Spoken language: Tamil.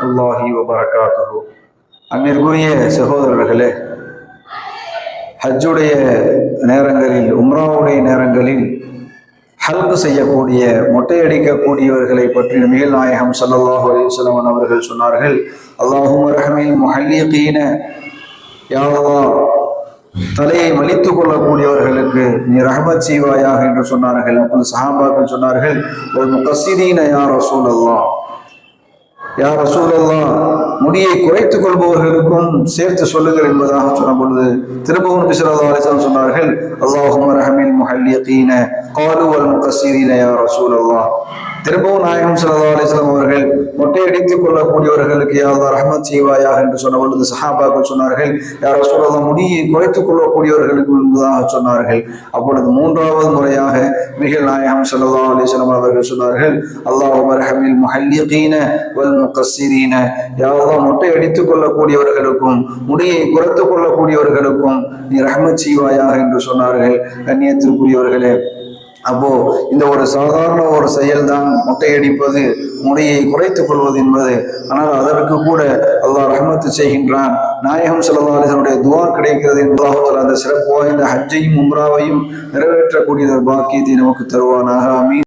வரமத்துல்லாஹி வபரகாத்து அன்பிற்குரிய சகோதரர்களே ஹஜ்ஜுடைய நேரங்களில் உம்ராவுடைய நேரங்களில் ஹல்கு செய்யக்கூடிய மொட்டையடிக்கக்கூடியவர்களை பற்றி நபிகள் நாயகம் சல்லாஹு அலைஹி அவர்கள் சொன்னார்கள் அல்லாஹும் ரஹமில் முஹல்லிகீன. யாவா தலையை மலித்துக் கொள்ளக்கூடியவர்களுக்கு நீ ரஹமத் செய்வாயாக என்று சொன்னார்கள். அப்போது சஹாபாக்கள் சொன்னார்கள் ஒரு முகசிதீன யார் ரசூல் அல்லாஹ் யார் ரசூலெல்லாம் முடியை குறைத்துக் கொள்பவர்களுக்கும் சேர்த்து சொல்லுங்கள் என்பதாக சொன்ன பொழுது திரும்பவும் நபி ஸல்லல்லாஹு சொன்னார்கள் அல்லாஹும்ம ரஹமின் முஹல்லிகீன காலுவல் முகசீரின யார் யா திரும்பவும் நாயகம் சல்லா அலிஸ்லாம் அவர்கள் மொட்டையடித்துக் கொள்ளக்கூடியவர்களுக்கு யாரோ ரஹமத் செய்வாயாக என்று சொன்ன பொழுது சஹாபாக்கள் சொன்னார்கள் யாரோ ரசூல் முடியை குறைத்துக் கொள்ளக்கூடியவர்களுக்கு என்பதாக சொன்னார்கள். அப்பொழுது மூன்றாவது முறையாக மிகில் நாயகம் சல்லா அலிஸ்லாம் அவர்கள் சொன்னார்கள் அல்லாஹ் ரஹமில் முஹல்லிகீன வல் முகஸ்ஸிரீன. யா மொட்டை அடித்துக் கொள்ளக்கூடியவர்களுக்கும் முடியை குறைத்துக் கொள்ளக்கூடியவர்களுக்கும் நீ ரஹமத் செய்வாயாக என்று சொன்னார்கள். கண்ணியத்திற்குரியவர்களே அப்போ இந்த ஒரு சாதாரண ஒரு செயல்தான் மொட்டையடிப்பது முடியை குறைத்துக் கொள்வது என்பது. ஆனால் அதற்கு கூட அல்லாஹ் ரஹமத்து செய்கின்றான். நாயகம் ஸல்லல்லாஹு துவார் கிடைக்கிறது என்பதாக அந்த சிறப்பு வாய்ந்த ஹஜ்ஜையும் உம்ராவையும் நிறைவேற்றக்கூடிய பாக்கியத்தை நமக்கு தருவானாக. அமீன்